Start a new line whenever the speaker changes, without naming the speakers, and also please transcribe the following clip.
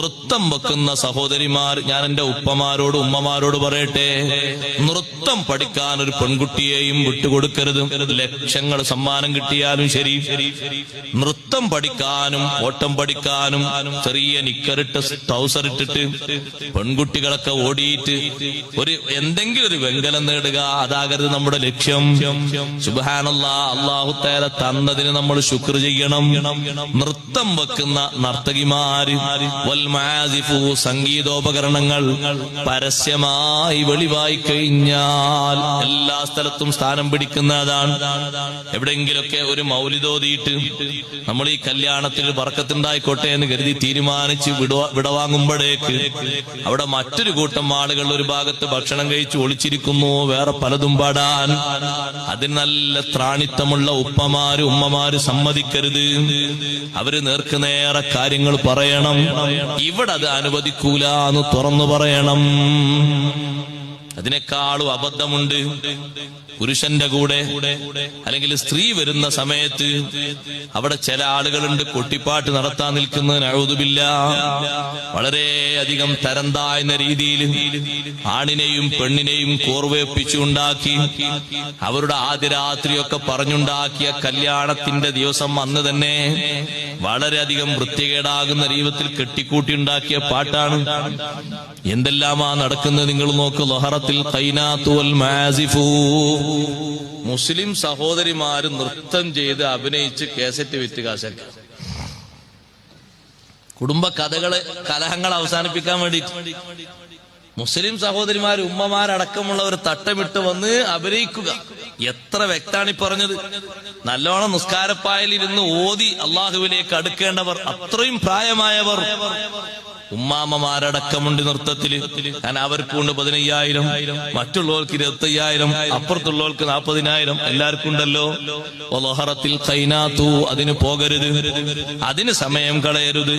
നൃത്തം വെക്കുന്ന സഹോദരിമാർ ഞാൻ എന്റെ ഉപ്പമാരോട് ഉമ്മമാരോട് പറയട്ടെ. നൃത്തം പഠിക്കാൻ ഒരു പെൺകുട്ടിയെയും വിട്ടുകൊടുക്കരുത്. ലക്ഷങ്ങൾ സമ്മാനം കിട്ടിയാലും ശരി. നൃത്തം പഠിക്കാനും ഓട്ടം പഠിക്കാനും ചെറിയ നിക്കറിട്ട് ട്രൗസർ ഇട്ടിട്ട് പെൺകുട്ടികളൊക്കെ ഓടിയിട്ട് ഒരു എന്തെങ്കിലും ഒരു വെങ്കലം നേടുക അതാകരുത് നമ്മുടെ ലക്ഷ്യം. സുബാനല്ല അള്ളാഹുത്തേല തന്നതിന് നമ്മൾ ശുക്ർ ചെയ്യണം. നൃത്തം വെക്കുന്ന നർത്തകിമാര് സംഗീതോപകരണങ്ങൾ പരസ്യമായി വെളിവായി കഴിഞ്ഞാൽ എല്ലാ സ്ഥലത്തും സ്ഥാനം പിടിക്കുന്നതാണ്. എവിടെയെങ്കിലൊക്കെ ഒരു മൗലിതോതിയിട്ട് നമ്മൾ ഈ കല്യാണത്തിൽ പറക്കത്തുണ്ടായിക്കോട്ടെ എന്ന് കരുതി തീരുമാനിച്ച് വിട വിടവാങ്ങുമ്പോഴേക്ക് അവിടെ മറ്റൊരു കൂട്ടം ആളുകൾ ഒരു ഭാഗത്ത് ഭക്ഷണം കഴിച്ച് ഒളിച്ചിരിക്കുന്നു വേറെ പലതും പാടാൻ. അതിന് നല്ല ത്രാണിത്തമുള്ള ഉപ്പമാര് ഉമ്മമാര് സമ്മതിക്കരുത്. അവർ നേർക്കുനേറെ കാര്യങ്ങൾ പറയണം. ഇവിടെ അത് അനുവദിക്കൂല എന്ന് തുറന്നു പറയണം. അതിനേക്കാളും അബദ്ധമുണ്ട്. പുരുഷന്റെ കൂടെ അല്ലെങ്കിൽ സ്ത്രീ വരുന്ന സമയത്ത് അവിടെ ചില ആളുകളുണ്ട് കൊട്ടിപ്പാട്ട് നടത്താൻ നിൽക്കുന്നതിന് അഴുതുമില്ല വളരെ അധികം തരം താഴ്ന്ന രീതിയിൽ ആണിനെയും പെണ്ണിനെയും കോർവേപ്പിച്ചുണ്ടാക്കി അവരുടെ ആദ്യ രാത്രിയൊക്കെ പറഞ്ഞുണ്ടാക്കിയ കല്യാണത്തിന്റെ ദിവസം അന്ന് തന്നെ വളരെയധികം വൃത്തികേടാകുന്ന രീതിയിൽ കെട്ടിക്കൂട്ടിയുണ്ടാക്കിയ പാട്ടാണ്. എന്തെല്ലാമാ നടക്കുന്നത് നിങ്ങൾ നോക്ക്. ലൊഹറത്തിൽ മുസ്ലിം സഹോദരിമാര് നൃത്തം ചെയ്ത് അഭിനയിച്ച് കേസറ്റ് വിറ്റ് കാശാക്കി. കുടുംബ കഥകൾ കലഹങ്ങൾ അവസാനിപ്പിക്കാൻ വേണ്ടി മുസ്ലിം സഹോദരിമാർ ഉമ്മമാരടക്കമുള്ളവർ തട്ടമിട്ട് വന്ന് അഭിനയിക്കുക. എത്ര വ്യക്താണ് ഈ പറഞ്ഞത്? നല്ലോണം നിസ്കാരപ്പായലിരുന്ന് ഓതി അള്ളാഹുവിലേക്ക് അടുക്കേണ്ടവർ അത്രയും പ്രായമായവർ. ഉമ്മാമ്മമാരടക്കമുണ്ട് നൃത്തത്തിൽ. കാരണം അവർക്കുണ്ട് പതിനയ്യായിരം മറ്റുള്ളവർക്ക് ഇരുപത്തി അയ്യായിരം അപ്പുറത്തുള്ളവർക്ക് നാൽപ്പതിനായിരം എല്ലാവർക്കും ഉണ്ടല്ലോ. ഒലഹറത്തിൽ കൈനാത്തു അതിന് പോകരുത്. അതിന് സമയം കളയരുത്.